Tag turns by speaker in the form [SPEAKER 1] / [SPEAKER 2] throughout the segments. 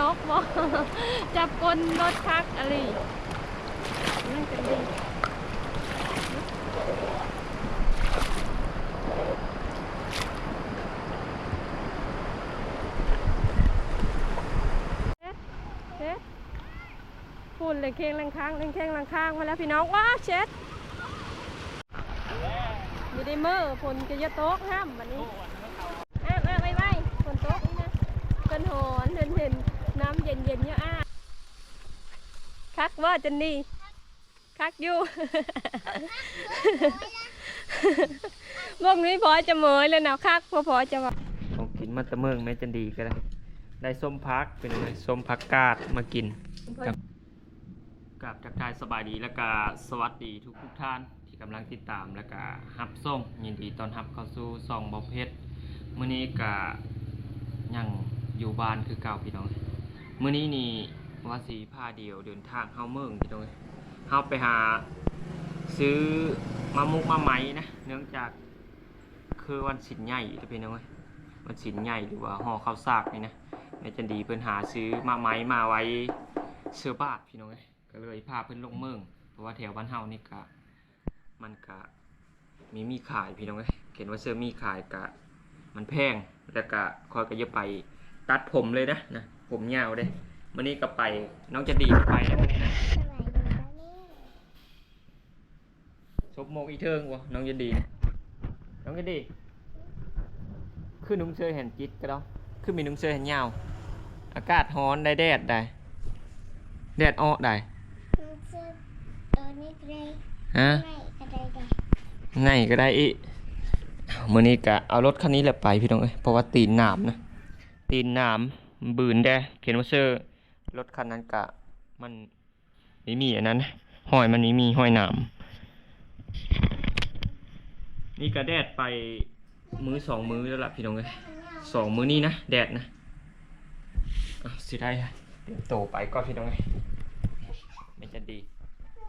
[SPEAKER 1] ตกบ่จับก้นรถคักอะไรนั่งกันดีเอ๊ะเอ๊ะฝุ่นเลยเคงลังค้างเลยเคงลังค้างมาแล้วพี่น้องว้าเช็ดมีได้เมื่อฝนก็จะโตกห้ามวันนี้อ้าวอ้าวไปไปฝนโตกนี่นะกันหอนเห็นเห็น น้ำเย็นเย็นๆเนี่ยอ้าคักว่าจันนี่คักอยู่บอกนี้พอจะเหมยเลยนะคักพอพอจะว่า
[SPEAKER 2] ของกินมาแตะเมืองแม่จันดีก็ได้ ได้ส้มพักเป็นไงส้มพักกาดมากินกับกับทักทายสบายดีแล้วก็สวัสดีทุกทุกๆท่านที่กำลังติดตามแล้วก็ฮับส้มยินดีต้อนรับเข้าสู่ซองบอเพชรมื้อนี้ก็ยังอยู่บ้านคือเก่าพี่น้อง มื้อนี้นี่ว่าสีผ้าเดียวเดินทางเข้าเมืองพี่น้องเข้าไปหาซื้อมามุกมาไหมนะ เนื่องจากคือวันสินใหญ่จะเป็นยังไงวันสินใหญ่หรือว่าห่อข้าวสากนี่นะแม่จันดีเพิ่นหาซื้อมาไม้มาไว้เสื้อบาทพี่น้องเอ้ยก็เลยพาเพิ่นลงเมือง เพราะว่าแถวบ้านเฮานี่ก็มันก็มีมีขายพี่น้องเอ้ยเห็นว่าเสื้อมีขายก็มันแพงแล้วก็คอยก็จะไปตัดผมเลยนะนะ ผมยาวเด้มื้อนี้ก็ไป น้องจันดีก็ไปแล้วมื้อนี้นะซบโมกอีเทิงวะน้องจันดีนะน้องกันดีคือนุ่งเสื้อเห็นจิตก็แล้วคือมีนุ่งเสื้อเห็นยาว อากาศร้อนได้แดดได้แดดออกได้
[SPEAKER 3] ตัวนี้ก็ได้
[SPEAKER 2] ฮะ
[SPEAKER 3] ไม่ก็ได้ได้
[SPEAKER 2] ไงก็ได้อีมื้อนี้ก็เอารถคันนี้แหละไปพี่น้องเอ้ยเพราะว่าตีนหนามนะตีนหนาม บืนแด้เขียนว่าเสื้อรถคันนั้นกะ มันไม่มีอันนั้นนะห้อยมันไม่มีห้อยหนามนี่ก็แดดไปมือสองมือแล้วล่ะพี่น้องเอ้ยสองมื้อนี้นะแดดนะอะสิได้อะเดี๋ยวโตไปก่อนพี่น้องไงไม่จะดี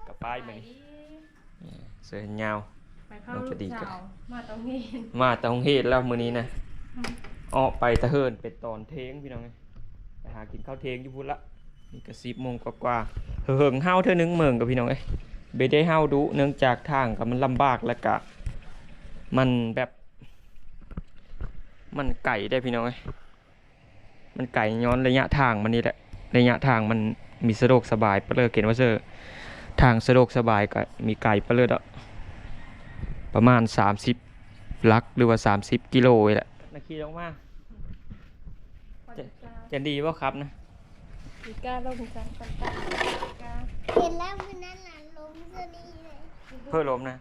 [SPEAKER 2] กับป้ายมานี่เสื้อแขนยาว
[SPEAKER 1] ไปเข้า
[SPEAKER 2] มัน
[SPEAKER 1] ลู
[SPEAKER 2] จะ
[SPEAKER 1] ก
[SPEAKER 2] ดีกั
[SPEAKER 1] สานวมาตรงนี้
[SPEAKER 2] มาแตองเฮ็ดแล้วมื้อนี้นะออกไปตะเฮินเป็นตอนเทงพี่น้องไงไป หากินข้าวเทงอยู่พุ่นละนี่ก็สิบโมงกว่าๆเฮิงเฮาเท่านึงเมืองกับพี่น้องเอ้ยเบได้เฮาดุเนื่องจากทางก็มันลำบากแล้วก็มันแบบ มันไก่ได้พี่น้องเอ้ยมันไก่ย้อนระยะทางมันนี่แหละระยะทางมันมีสะดวกสบายเปลือกเห็นว่าเซอร์ทางสะดวกสบายก็มีไก่เปลือกอะประมาณ 30ลักหรือว่า 30 กิโลนี่แหละนาคีลงมา จะดีว่าครับนะ
[SPEAKER 1] มีก้าลงจังปันปันกล้า
[SPEAKER 3] เห็นแล้วมันนั่นน่ะล้มซะนี่เลย
[SPEAKER 2] เพื่อลมนะ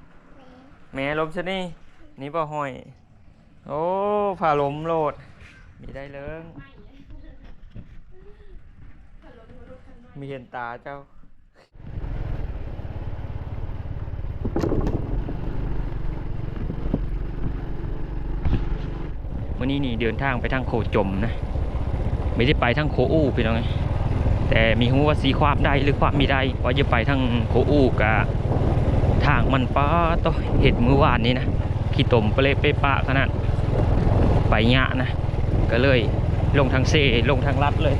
[SPEAKER 2] แม่ลมชะนี่นี่บ่ห้อย โอ้ผ่าลมโลด มีได้เลิงมีเห็นตาเจ้าวันนี้นี่เดินทางไปทางโคจมนะ ไม่ได้ไปทางโคอู้พี่น้องเอ้ยแต่มีหูว่าสีความได้หรือความมีได้ว่าจะไปทางโคอู้กะทางมันป้าต่อเห็ดมือวานนี้นะขี้ตมเปเละเปะปะขนาดไปยะนะ ก็เลยลงทางเซลงทางลัดเลย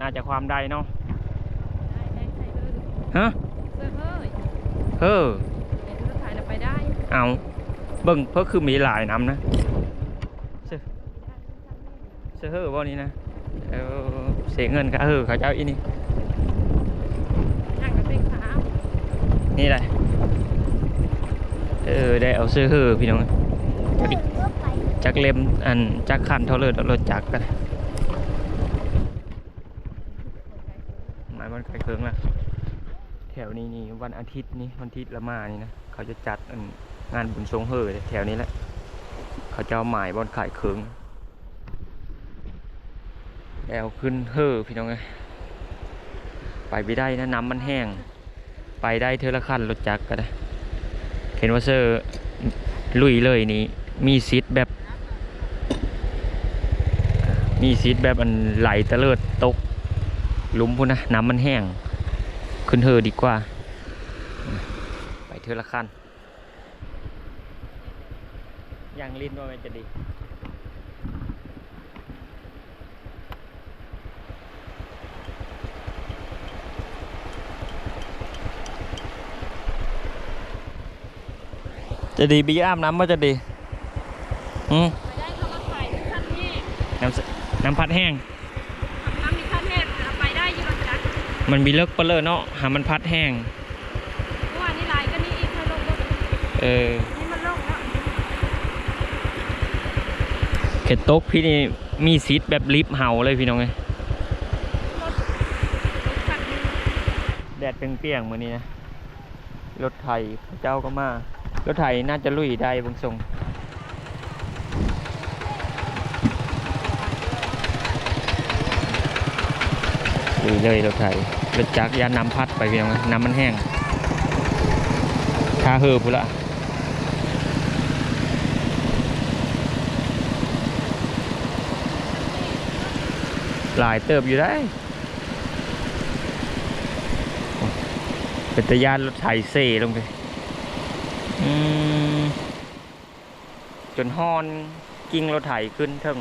[SPEAKER 2] น่าจะความได้เนาะ
[SPEAKER 1] ได้ได้ใส่เลย
[SPEAKER 2] ฮะ
[SPEAKER 1] เสื้อเฮ้ย
[SPEAKER 2] เฮ้อ
[SPEAKER 1] เห็นรถถ่ายน่ะไปได้
[SPEAKER 2] เอาเบิ่งเพิ่คือมีหลายน้ำนะเสื้อ เสื้อเฮ้อบ่นี้นะเออเสียเงินค่ะเฮ้อเขาเจ้าอีนี่
[SPEAKER 1] นั่งกับเป็นขา
[SPEAKER 2] นี่แหละเออได้เอาเสื้อเฮ้อพี่น้อง
[SPEAKER 3] เดินก็ไป
[SPEAKER 2] จักเล่มอันจักคันเท่าเลยรถจักกันหมายมันไกลเคิงละแถวนี้นี่วันอาทิตย์นี่วันอาทิตย์ละมานี่นะเขาจะจัดอันงานบุญทรงเฮ่อแถวนี้แหละเขาจะเอาหมายบอนขายเคิง แล้วขึ้นเฮ่อพี่น้องไงไปไม่ได้นะน้ำมันแห้ง ไปได้เทอละคันรถจักรก็ได้เห็นว่าเซอร์ลุยเลยนี่มีซิทแบบ มีซีดแบบอันไหลตะเลิดตกลุมพุ่นนะน้ำมันแห้ง ขึ้นเธอดีกว่า ไปเธอละคันอย่างลิ้นว่ามันจะดี จะดีบีอาบน้ำว่าจะดีอืม
[SPEAKER 1] ไปได้เขามาขายที่ขั้นแห้ง
[SPEAKER 2] น้ำสน้ำพัดแห้ง
[SPEAKER 1] น้ำมีขั้นแห้งเอาไปได้อยี่ห้อจักร
[SPEAKER 2] มันมีเลิกเปลือเนาะหามันพัดแห้ง
[SPEAKER 1] เมื่อวานนี้ลายก็นี่อีกมาลงรถ
[SPEAKER 2] เออ
[SPEAKER 1] นี่มันลงแล้ว
[SPEAKER 2] เขตตกพี่นี่มีซีดแบบลิฟต์เห่าเลยพี่น้องเอ้ย
[SPEAKER 1] รถรถคันหนึง
[SPEAKER 2] แดดเปรี้ยงๆมือนี้นะ รถไถพระเจ้าก็มา รถไถน่าจะลุยได้บางทรงลุยเลยรถไถรถจักรยานน้ำพัดไปเพี่น้องน้ำมันแห้งทาเหือพุละหลายเติบอยู่ได้เป็นตะยานรถไถเซ่ลงไป จนฮอนกิ้งรถไถขึ้นเทึง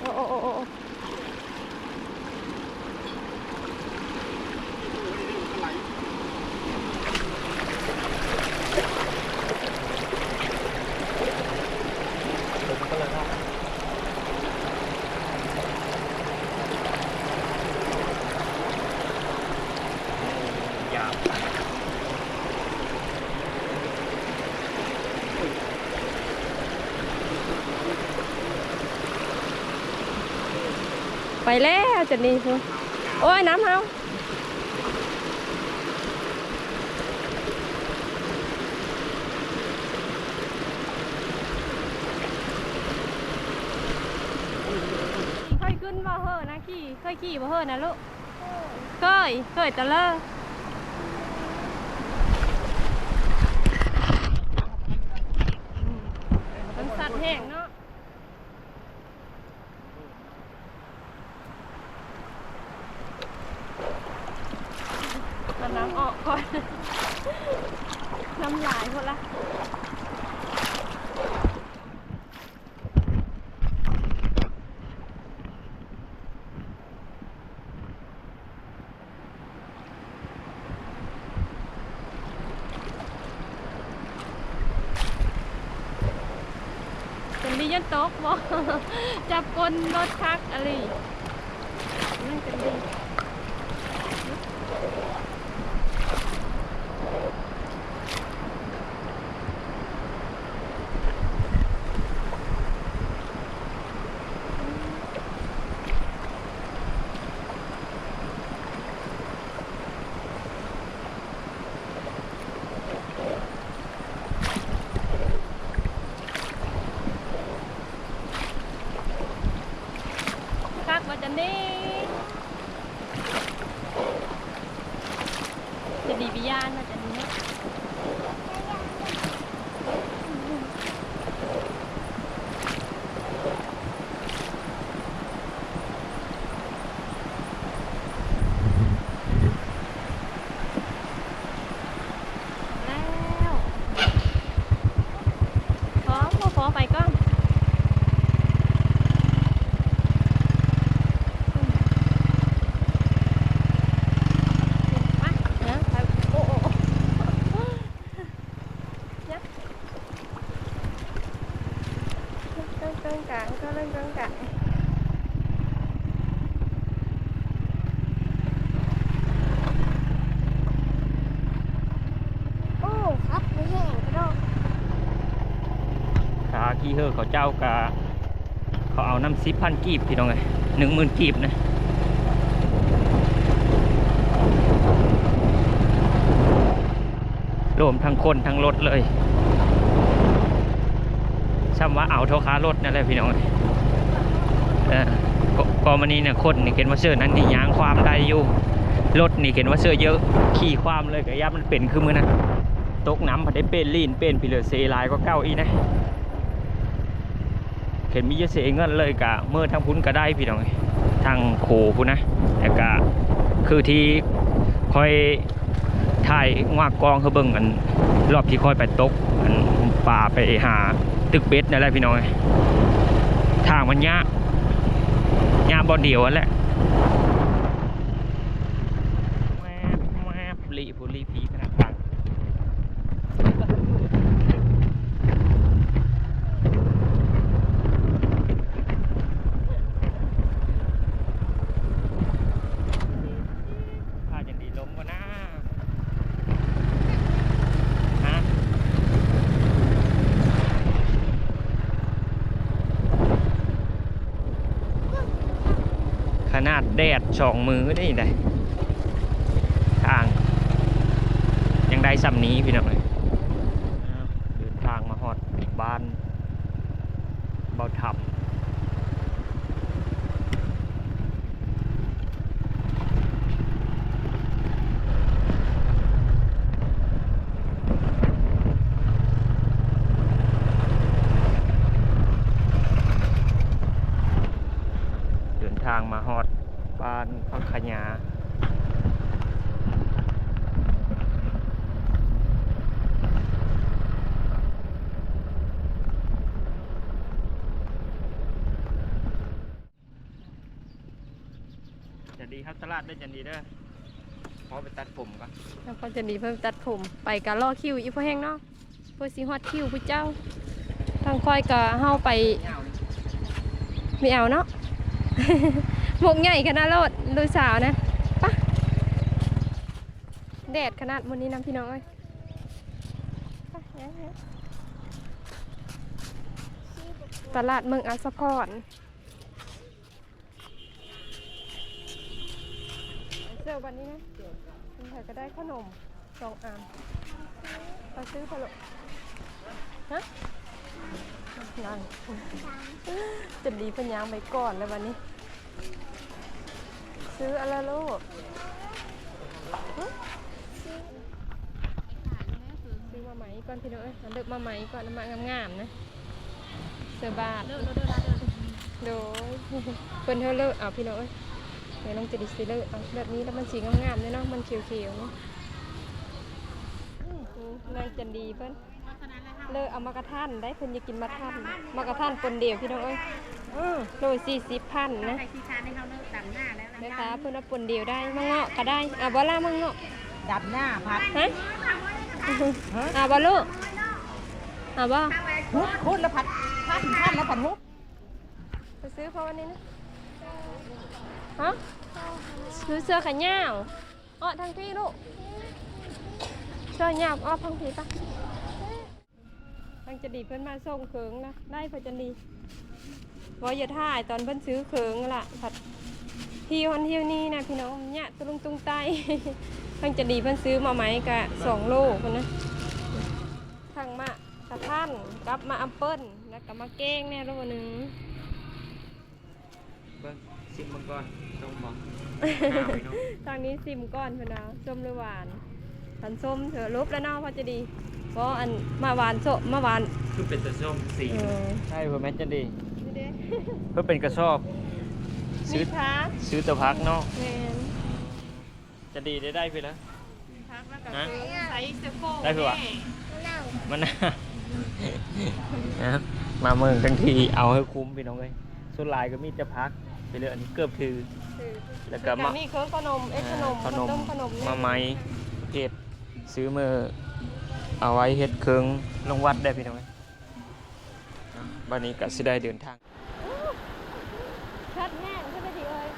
[SPEAKER 1] โอ้โอ้โอ้โอ้
[SPEAKER 2] ยาว
[SPEAKER 1] ไปแล้ว จะนี่พุ่โอ้ยน้ำเฮาเคยขึ้นบ่เหอนะขี่เคยขี่บ่เหอนะลูกเคยเคยต่เลิกมันสัตว์แห้งเนาะ เอาน้ำออกก่อน น้ำลายหมดละเป็นดียันโต๊กบ่ นรถทักอะไรนั่นเป็นดี คักว่าจะนี่จะดีปิยานว่าจะนี้เนาะแล้วขอขอขอไปก่อน ไปเดี๋ยวไปโอ้โอ้โอ้ยักเรื่องกลางกลางก็เรื่องกลางกลางโอ้
[SPEAKER 3] ค รับไม่แห้งก็ได้
[SPEAKER 2] ขาขี้เฮอเขาเจ้ากะเขาเอาน้ำซิปพันกีบพี่น้องไงหนึ่งหมื่นกีบนะรวมทั้งคนทั้งรถเลย ช่ำว่าเอาเท่าค้ารถนั่นแหละพี่น้องเออก็กอมานี้เนี่ยคนนี่เห็นว่าเสื้อนั้นนี่ยางความได้อยู่รถนี่เห็นว่าเสื้อเยอะขี่ความเลยกระยับมันเป็นคือมือนะตกน้ำพอได้เป็นลีนเป็นพิเลเซลายก็เก้าอีนะเห็นมีเยอะเสียเงินเลยกะเมื่อทางพุ้นก็ได้พี่น้องทางโขพุ้นนะแต่กะคือที่คอยถ่ายงากกองเขาเบิ่งกันรอบที่คอยไปตกอันป่าไปหา ตึกเบสนั่นแหละพี่น้อยทางมันยากยาบอเดียวนั่นแหละแวบแวบ ลีผู้ลีผีขนาดกลางพาจันดีล้มก็น่าฮะ ขนาด แดดสองมือได้ได้ทาง ยังได้ซ้ำนี้พี่น้องเลยเดินทางมาหอดบ้านเบาทับเดินทางมาฮอดบ้านพังขยา จะดีค ราดได้จันดีเด้อพอไปตัดผมก่อน
[SPEAKER 1] แล้วก็จะดีเพิ่มตัดผมไปกะล่อคิวอีพ่อแห้งเนาะเพื่อสิฮอดคิวผู้เจ้า ทางค่อยกะเฮาไปไม่เอาเนาะ หมกใหญ่ขนาดรถลูกสาวนะปะแดดขนาดมื้อนี้น้ำพี่น้องเอ้ยไปยังไงตลาดเมืองอัสสะพร เซลวันนี้นะคุณถ่ายก็ได้ขนมสองอันไปซื้อผลฮะยังจะดีเป็นยางไปก่อนเลยวันนี้ ซื้ออะไรลูกฮะซื้อมาไหมก่อนพี่น้องเอ้ยเอาเลือกมาไหมก่อนเอามางามๆนะเสือบาทโดยเพิ่นเธอเลิกเอาพี่น้องเอ้ย เดี๋ยวน้องจะดิสเลิกเอาแบบนี้แล้วมันสีงามๆเลยเนาะมันเขียวๆเนาะอืมนางจันดีเพิ่นเลิกเอามากระทันได้เพิ่นอยากกินมะทันมากระทันปนเดียวพี่น้องเอ้ยอือโลสี่สิบพันนะ
[SPEAKER 4] ใส่ชีชาให้เขาเลิกดำหน้าแล้ว
[SPEAKER 1] แม่ค้าเพิ่นเอาปนเดียวได้มะเงาะก็ได้อะบ่ล่ะมะเงาะ
[SPEAKER 4] ดับหน้าพัด
[SPEAKER 1] ฮะอะบ่ลูกอะบ่
[SPEAKER 4] พุดพุดแล้วพัดพัดพัดแล้วพัดมุก
[SPEAKER 1] ไปซื้อเพราะวันนี้นะ ฮะซื้อเสื้อแขนยาวอ้อทางพี่ลูก เสื้อยาวอ้อทางพี่ปะทางจะดีเพิ่นมาส่งเขิงนะ ได้เพิ่นจะดีวอย่าถ่ายตอนเพิ่นซื้อเขิงล่ะผัดที่วันเที่ยวนี้นะพี่น้องเนี่ยตุลุงตุงไตทางจะดีเพิ่นซื้อมาไหมกะสองโลคนนะทางมะตะท่านกับมาอัมเปิ้ลแล้วก็มาแก้งเนี่ยโลหนึ่ง
[SPEAKER 2] บิ้งซิมมังก่อนต้องบอก
[SPEAKER 1] ทางนี้ซิมก้อนเพื่อนเอาส้มหรือหวานสันส้มเถอะลบแล้วเนาะพอจะดีเพราะอันมาหวานโซะมาหวาน
[SPEAKER 2] คือเป็นตะส้มสี
[SPEAKER 1] เออ
[SPEAKER 2] ใช่เพื่อแม่นจันดี
[SPEAKER 1] นี่เด้
[SPEAKER 2] เพื่อเป็นกระสอบ
[SPEAKER 1] มี
[SPEAKER 2] ซื้อ
[SPEAKER 1] พัก
[SPEAKER 2] ซื้อตะพักเนาะ
[SPEAKER 1] แมน
[SPEAKER 2] จะดีได้ได้เพื่อแล้ว
[SPEAKER 1] พักแล้วก็
[SPEAKER 2] ฮะ
[SPEAKER 1] คือใส่เซโฟ
[SPEAKER 2] ได้เพื่อวะ
[SPEAKER 3] เล่า
[SPEAKER 2] มันน่านะมาเมืองทั้งทีเอาให้คุ้มพี่น้องเลยส่วนหลายก็มีจะพัก ไปเลยอันนี้เกือบถือ แล้วก็มะ
[SPEAKER 1] นี่เครื่องขนมเอ็กขนม
[SPEAKER 2] ขนม
[SPEAKER 1] ต้มขนมเนี่ย
[SPEAKER 2] มาไหมเห็ดซื้อมือเอาไว้เห็ดเครื่องลงวัดได้พี่น้องเอ้ยอะบันนี้ก็สิได้เดินทาง
[SPEAKER 1] ชัดแห้งใช่ไหมดีเอ้ย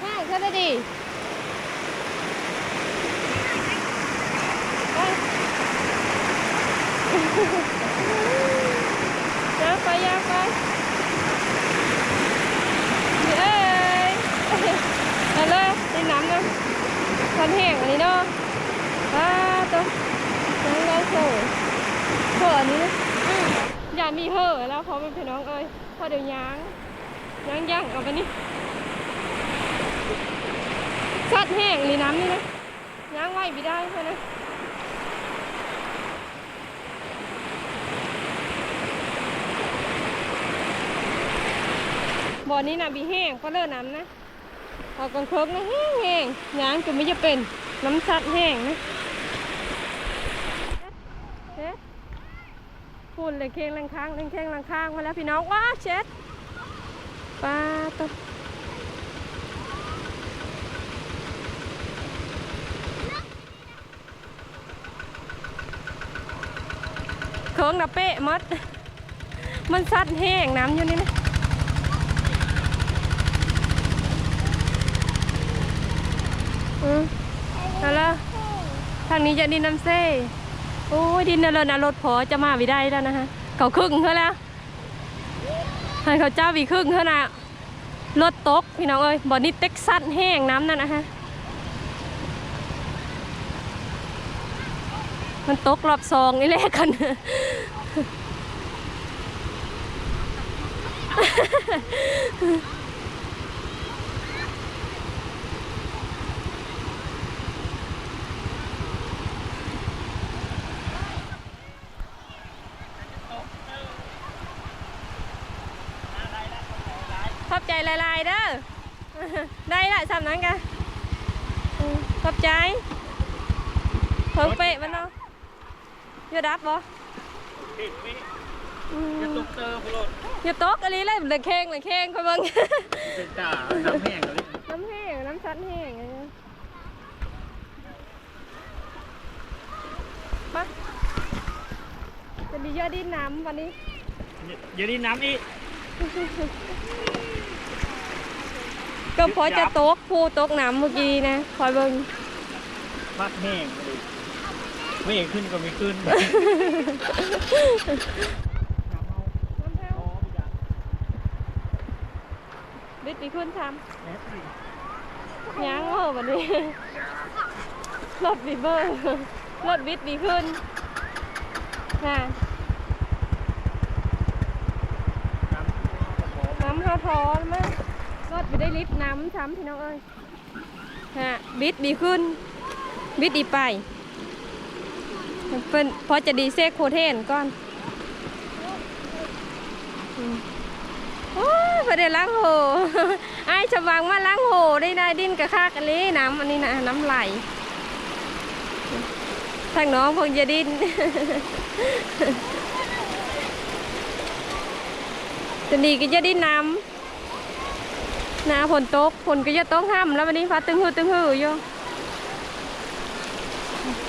[SPEAKER 1] แห้งใช่ไหมดีไปย่างไปย่างไปเอ้ยเอา นน้ำนะทันแห้งอันนี้เนาะอ่าตัวยังได้โซ่เห่ออันนี้อย่ามีเห่อแล้วเพราะมันเป็นน้องเอ้ยพอเดี๋ยวย่างย่างย่างเอาไปนี่สัดแห้งนี่น้ำนี่นะย่างไว้ไม่ได้ใช่ไหมบ่อนี้นะบีแห้งก็เลิกน้ำนะ เอากังเคิกนะแห้งแห้งยางก็ไม่จะเป็นน้ำซัดแห้งนะเช็ฝุ่นเลยเค้งลังค้างเล่งเค้งลังค้างมาแล้วพี่น้องว้าเช็ดปลาตบเคิงนะเป๊ะมัดมันซัดแห้งน้ำอยู่นี่นะางนี้จะดินน้ำเซ่โอ้ยดินนั่นเลยนะรถพอจะมาไม่ได้แล้วนะฮะเขาครึ่งเท่าแล้วให้เขาเจ้าวีครึ่งเท่านะรถตกพี่น้องเอ้ยบ่อนี้เต็กซัสแห้งน้ำนั่นนะฮะมันตกรอบซองนี่แหละกัน ขอบใจ หลายๆเด้อได้ละสามนั้นกันอืมขอบใจเพิ่งเป๊ะมันเนาะอย่าดับบ่
[SPEAKER 2] ติดวิ
[SPEAKER 1] อืม
[SPEAKER 2] จะตุกเตอร์พลด
[SPEAKER 1] อย่าตกอะไรเลยเลยเข่งเลยเข่งค่อยเบิ่ง
[SPEAKER 2] เป็นจ่าน้ำแห้งเลย
[SPEAKER 1] น้ำแห้งน้ำซัดแห้งอะไรเงี้ยมาจะดีเยอะดินน้ำวันนี้
[SPEAKER 2] เดี๋ยวนี้น้ำอีก
[SPEAKER 1] ก็พอจะตกผู้ตกน้ำเมื่อกี้นะคอยเบิ่ง
[SPEAKER 2] พักแห้งเลยไม่เห็นขึ้นก็ไม่ขึ้น
[SPEAKER 1] บิดไปขึ้นทำยังเหรอวันนี้รถบีเบอร์รถบิดบีขึ้นน่ะน้ำเขาท้อนมา กรถไปได้ลิฟต์น้ำช้ำพี่น้องเอ้ยฮะบิดบีขึ้น บิดดีไปเป็นพอจะดีเซกโคเทนก่อนโอ้ยพอได้ล้างโหไอ้ายฉบังมาล้างโหได้ได้ดิ้นกระคากอันนี้น้ำอันนี้นะน้ำไหลทางน้องคงจะดินจะดีก็จะดิ้นน้ำ นาฝนตกฝนก็จะตกห้ามแล้ววันนี้ฟ้าตึงหือตึงหืออยู่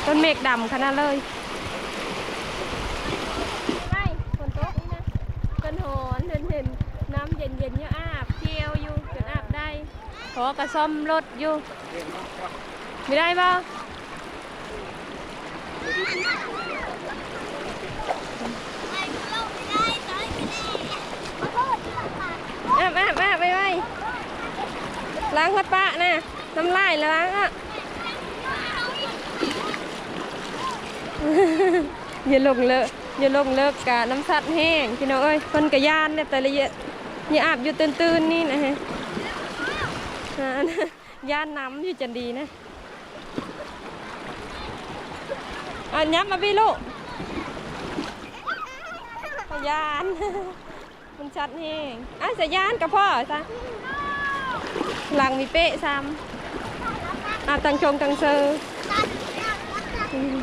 [SPEAKER 1] ต้นเมฆดำขนาดเลยไม่ฝนตกนี่นะกันหอนเห็นเห็นน้ำเย็นเย็นๆอยู่อาบเที่ยวอยู่จนอาบได้ขอกระซ่อมรถอยู่ไม่ได้ป่ะ
[SPEAKER 3] ไม่ลงไม่ได้ตายไม่ได้ขอโทษที่เราขาด
[SPEAKER 1] อาบอาบอาบไปไป ล้างพัดปะนะน้ำลายแล้วล้างอะอย่าลงเลอะอย่าลงเลิกกะน้ำสัดแห้งพี่น้องเอ้ยคนกะยานเนี่ยแต่ละเอียดอย่าอาบอยู่ตื่นๆนี่นะฮะย่านน้ำอยู่จันดีนะอะยับมาพี่ลูกยาน มันชัดแห้งอะสยานกับพ่อซะ หลังมีเป๊ะซ้ำอะตังชงตังเซอร์อืม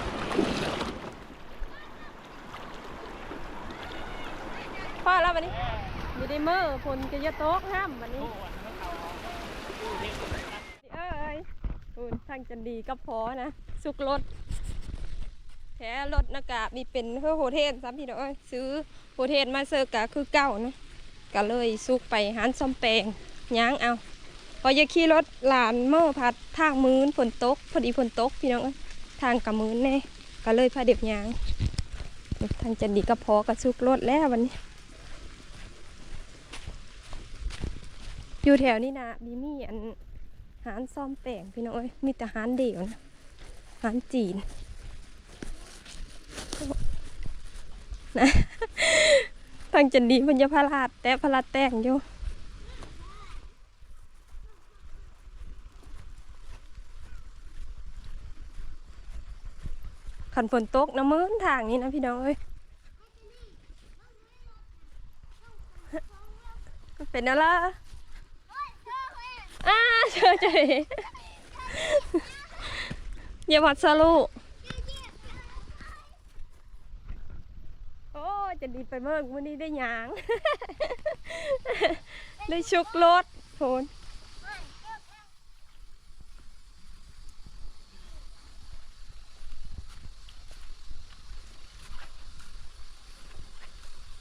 [SPEAKER 1] พ่อแล้ววันนี้มีได้เมื่อฝนก็จะตกห้ามวันนี้เอ้ยอุ่นทางจันดีก็พอนะ สุกรถแถรถนากามีเป็นเพื่อโฮเทลซ้ำพี่น้องเอ้ยซื้อโฮเทลมาเซอร์กะคือเก่านะก็เลยสุกไปหันซ่อมแปลงย้างเอา พอจะขี่รถหลานเมื่อพัดทางมืนฝนตกพอดีฝนตกพี่น้องทางกับมืนแน่ก็เลยพาเด็บยางทางจันดีก็พอกับสุกรถแล้ววันนี้ อยู่แถวนี้นะมีมีอันหารซ่อมแปลงพี่น้องมีแต่หารเดี่ยวนะหารจีนนะทางจันดีมันจะพลาดแต่พลาดแต่งอยู่ ขันฝนตกน้ำมืนทางนี้นะพี่น้องเอ้ยเป็นอะไรอ่าเจอเจออย่าพัดสลูกโอ้จะดีไปเมื่อวันนี้ได้ยาง ได้ชุกรถโทน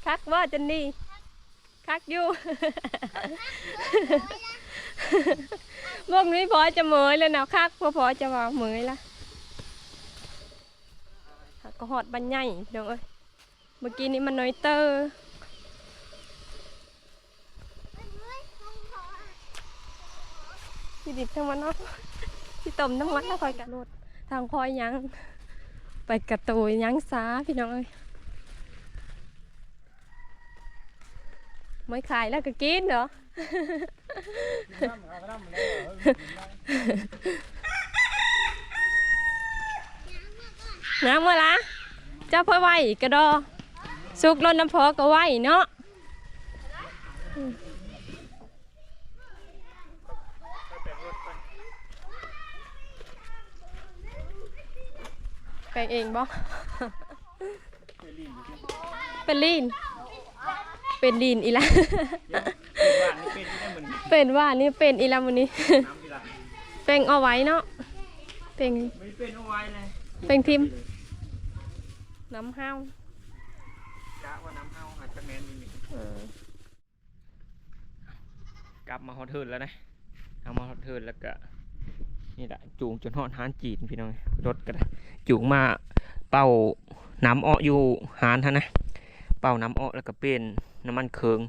[SPEAKER 1] คักว่า จันนี่คักอยู่พวกนี้พอจะเหมยแล้วนะคักพอพอจะว่าเหมยละก็หอดบันใหญ่พี่น้องเอ้ยเมื่อกี้นี้มันน้อยเตอร์ที่ดิบทั้งวันเนาะที่ต้มทั้งวันแล้วคอยกันรถทางคอยยัง ไปกระตุยยังสาพี่น้องเอ้ย ไม่ขายแล้วก็กินเหรอน้ำเมาละเจ้าพ่อไหวกระดอสุกรนน้ำพอก็ไหวเนาะอืมแปลงเองบ่เป็นลีน เป็นลีนอีละเป็นว่านี่เป็นอีละมันนี้เป็นเอาไว้เนาะเป็น
[SPEAKER 2] ไม่เป็นเอาไว้เลย
[SPEAKER 1] เป็นทิมน้ำห้าว
[SPEAKER 2] กะว่าน้ำเฮาอาจจะแมนนี่
[SPEAKER 1] เออก
[SPEAKER 2] ลับมาฮอตเทิร์นแล้วนะเอามาฮอตเทิร์นแล้วก็นี่แหละจูงจนฮอดฮานจีนพี่น้องรถก็ได้จูงมาเป่าน้ำอ้ออยู่ฮานท่านนะ เป่าน้ำอ้อแล้วก็เป็นน้ำมันเคือง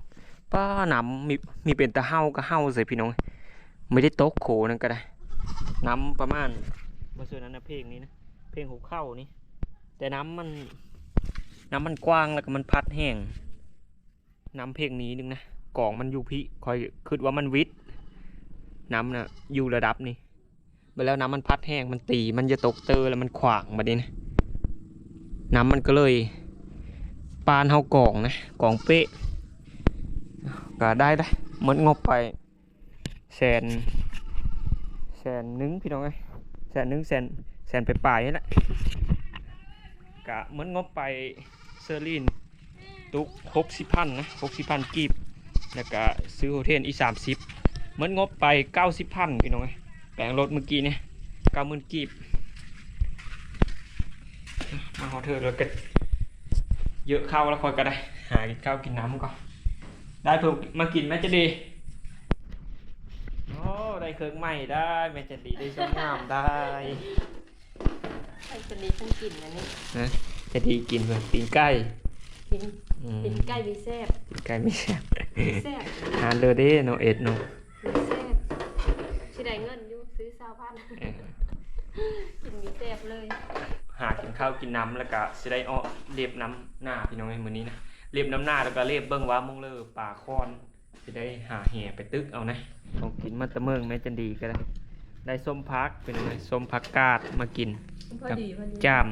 [SPEAKER 2] ป้าน้ำมีมีเป็นตะเฮาก็เฮาใส่พี่น้อง ไม่ได้ตกโขนั่นก็ได้ น้ำประมาณเมื่อส่วนนั้นนะเพลงนี้นะเพลงหูเข้านี่ แต่น้ำมัน น้ำมันกว้างแล้วก็มันพัดแห้งน้ำเพลงนี้นึงนะกล่องมันอยู่พี่คอยคิดว่ามันวิทน้ำนะอยู่ระดับนี้ไปแล้วน้ำมันพัดแห้งมันตีมันจะตกเตอแล้วมันขวางมาดินะน้ำมันก็เลย ปานเฮากล่องนะกล่องเป๊ะก็ได้ได้เหมือนงบไปแสนแสนหนึ่งพี่น้องเอ้ยแสนหนึ่งแสนแสนไปปลายนี่แหละกะเหมือนงบไปเซอร์ลินตุกหกสิบพันนะหกสิบพันกีบแล้วก็ซื้อโฮเทลอีสามสิบเหมือนงบไปเก้าสิบพันพี่น้องเอ้ยแปลงรถเมื่อกี้เนี่ยเก้าหมื่นกีบมาโฮเทลแล้วก็ เยอะเข้าแล้วคอยก็ได้ หากินข้าวกินน้ำก่อนได้เพิ่มมากินแม่จะดีโอ้ได้เครื่องใหม่ได้แม่จะดีได้ส้มงามได้
[SPEAKER 1] ไอ้จะดีทั้งกลิ่นอันนี้
[SPEAKER 2] นะจะดีกินเพิ่มปีนไก่
[SPEAKER 1] กิน
[SPEAKER 2] อืม
[SPEAKER 1] เป็นไก่มีแซ่บ
[SPEAKER 2] ปีนไก่ไม่แซ่บ
[SPEAKER 1] แซ่บ
[SPEAKER 2] หาเลยเด้โนเอ็ดโน
[SPEAKER 1] มีแซ่บสิได้เงินอยู่ซื้อซาวพัน
[SPEAKER 2] เออ
[SPEAKER 1] กินมีแซ่บเลย
[SPEAKER 2] หากินข้าวกินน้ำแล้วก็สิได้อ้อเรียบน้ำหน้าพี่น้องไอ้มือนี้นะเรียบน้ำหน้าแล้วก็เรียบเบิ้งว่ามุงเลอป่าคอนจะได้หาแห่ไปตึกเอานะของกินมาแตะเมืองแม่จันดีก็ได้ได้ส้มพักเป็นไงส้มพักกาดมากิน
[SPEAKER 1] พอดีพอดี
[SPEAKER 2] จาม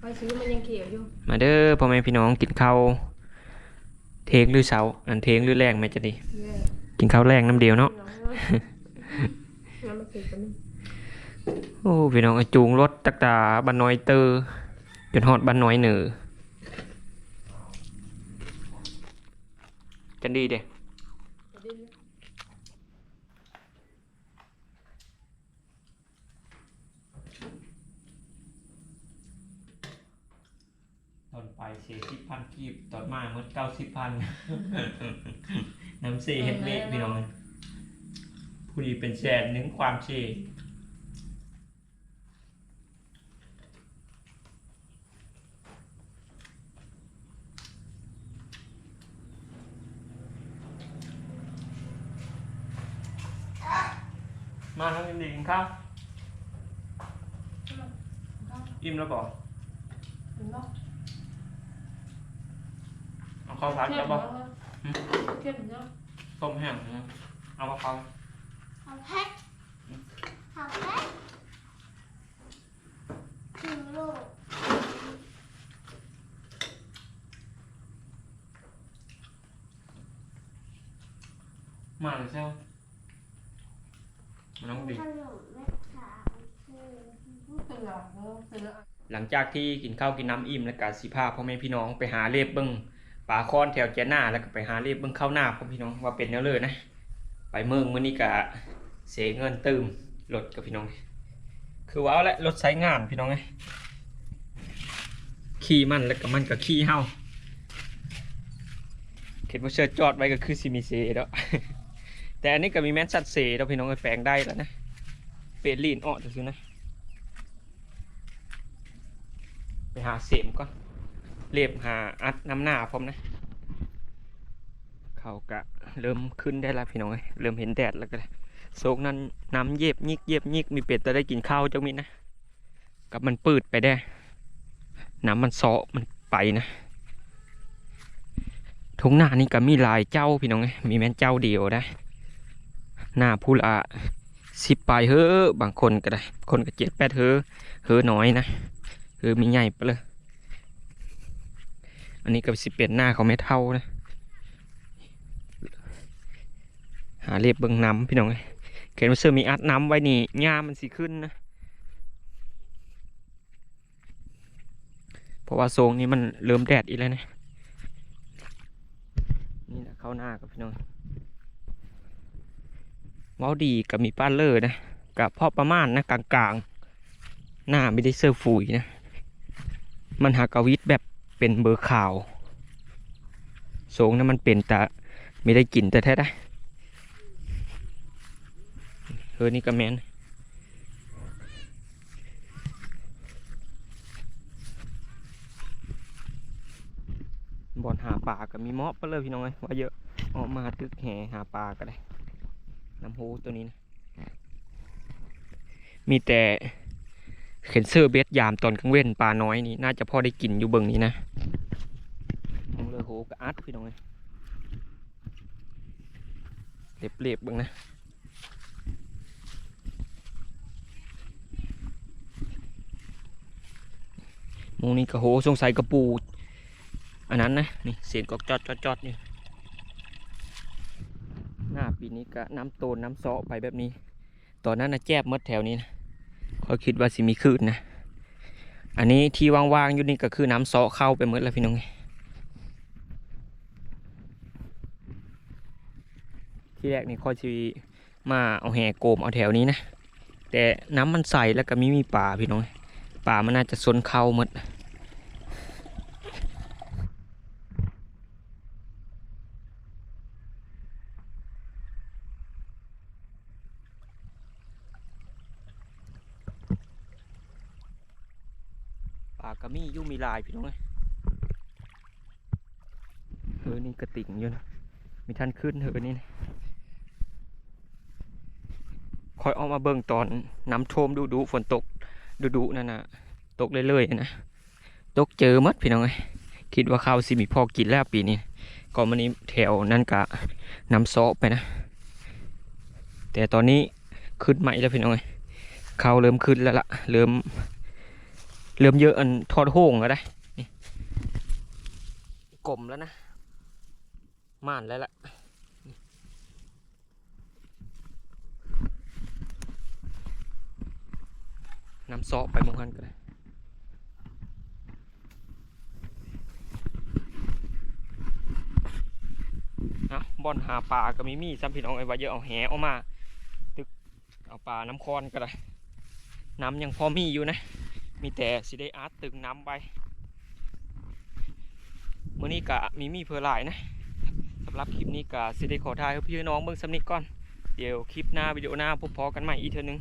[SPEAKER 1] พอซื้อมันยังเขียวอยู่
[SPEAKER 2] มาเด้อพ่อแม่พี่น้องกินข้าวเทงหรือเสาอันเทงหรือแรงแม่จันดี
[SPEAKER 1] แม่
[SPEAKER 2] กินข้าวแรงน้ำเดียวเนาะ
[SPEAKER 1] น้องน้ำมันคือกันนึง
[SPEAKER 2] โอ้พี่น้องอะจูงรถตักตาบันน้อยเตอร์จนฮอดบันน้อยเหนือจันดีเด้ตอนไปเสียสิบพันกีบตอนมาเมื่อเก้าสิบพันน้ำเซเฮ็ดเละพี่น้องผู้ดีเป็นแสนหนึ่งความเซ มาทำกินดีกินข้าวอิ่มแล้วบอกเอาข้าวผัดแล้วบอก
[SPEAKER 1] เข้มเนาะ
[SPEAKER 2] ต้มแห้งนะเอามาเข้า
[SPEAKER 3] เอาแพ็คเอาแพ็คถึงลูก
[SPEAKER 2] มาเลยเช้ามั นต้องดี
[SPEAKER 3] ขนมแม่ขาวคือ
[SPEAKER 1] เป็นหลอกเนาะเป็นหลอก
[SPEAKER 2] หลังจากที่กินข้าวกินน้ำอิ่มแล้วก็สิพาพ่อแม่พี่น้องไปหาเล็บเบิ้งป่าคอนแถวเจยหน้าแล้วก็ไปหาเล็บเบิ้งข้าวหน้าพ่อพี่น้องว่าเป็นแนวเลยนะ ไปเมืองมื้อนี้ก็เสียเงินเติมรถกับพี่น้อง คือว้าวและรถใช้งานพี่น้องไงขี่มันแล้วก็มันก็ขี่เฮาเข็นมาเชิดจอดไว้ก็คือซิมีเซแล้ว แต่อันนี้ก็มีแมนซัดเซแล้วพี่น้องก็แปลงได้แล้วนะเปลี่ยนลีนออกจะซื้อนะ ไปหาเสมก่อนเรียบหาอัดน้ำหน้าพร้อมนะ เขากะเริ่มขึ้นได้แล้วพี่น้องเอ้ยเริ่มเห็นแดดแล้วก็ได้โศกนั้นน้ำเย็บยิกเย็บยิกมีเป็ดจะได้กินข้าวจังมินนะกับมันปืดไปได้น้ำมันเสาะมันไปนะทงหน้านี่ก็มีลายเจ้าพี่น้องมีแม่นเจ้าเดียวได้ หน้าผู้ละสิบปลายเฮ้อบางคนก็ได้ คนก็เจ็ดแปดเฮ้อเฮ้อน้อยนะเฮ้อมีใหญ่ไปเลย อันนี้ก็สิเป็นหน้าเขาไม่เท่านะ หาเรียบเบิ่งน้ำพี่น้องเอ้ยเขียนว่าเสื้อมีอัดน้ำไว้นี่หญ้ามันสิขึ้นนะเพราะว่าโซงนี้มันเริ่มแดดอีกแล้วนะ นี่แหละเข้าหน้ากับพี่น้อง เว้าดีกับมีป้านเลอร์นะกับพ่อประมาณนะกลางๆ หน้าไม่ได้เสื้อฝุ่ยนะ มันหากวิทแบบเป็นเบอร์ขาวโซงนั้นมันเป็นแต่ไม่ได้กลิ่นแต่แท้ได้เออนี่ก็แมนบอนหาปลาก็มีเมาะไปเลยพี่น้องเอ้ยว่าเยอะออกมาตึกแห่หาปลาก็ได้ น้ำโฮตัวนี้นะมีแต่เข็นเซอร์เบสยามตอนกลางเว้นปลาน้อยนี่น่าจะพอได้กินอยู่เบิ่งนี้นะมองเลยโหก็อัดพี่น้องเอ้ยเรียบเบิ่งนะหมงนี้กระโหสงสัยกระปู อันนั้นนะนี่เสียงกอกจอดจอดจอดนี่ ปีนี้ก็น้ำโตนน้ำซาะไปแบบนี้ ตอนนั้นนะแจบมดแถวนี้นะเขาคิดว่าสิมีคลื่นนะ อันนี้ที่ว่างๆอยู่นี่ก็คือน้ำซาะเข้าไปมดแล้วพี่น้องที่แรกนี่คอชีมาเอาแห่โกมเอาแถวนี้นะ แต่น้ำมันใสแล้วก็ไมีมีป่าพี่น้องป่ามันน่าจะซนเข้าหมด กระมี่ยุ่มีลายพี่น้องเลยเออนี่กระติ่งอยู่นะมีท่านขึ้นเถอะนี่นะคอยออกมาเบิ่งตอนน้ำท่วมดูดูๆฝนตกดูดูๆนั่นนะตกเรื่อยๆนะตกเจอมัดพี่น้องเอ้ยคิดว่าข้าวสิมีพอกินแล้วปีนี้ก่อนมันนี้แถวนั่นกะน้ำซอไปนะ แต่ตอนนี้ขึ้นใหม่แล้วพี่น้องเอ้ยข้าวเริ่มขึ้นแล้วล่ะเริ่ม เริ่มเยอะอันทอดโห่งแล้วได้นี่กลมแล้วนะม่านแล้วล่ะน้ำซอไปมองหันกันเลยนะบอนหาปลาก็มีมีซ้ำพี่น้องไอ้ว่าเยอะเอาแหออกมา ตึกเอาปลาน้ำคอนก็ได้ น้ำยังพอมีอยู่นะ มีแต่สิได้อาร์ตตึงน้ำไปมื่อนี้กะมีมีเพอหลายนะสำหรับคลิปนี้กะสิได้ขอทายให้พี่น้องเบิ่งสำนิกก่อน เดี๋ยวคลิปหน้าวิดีโอหน้าพบพอกันใหม่อีกเทอนึง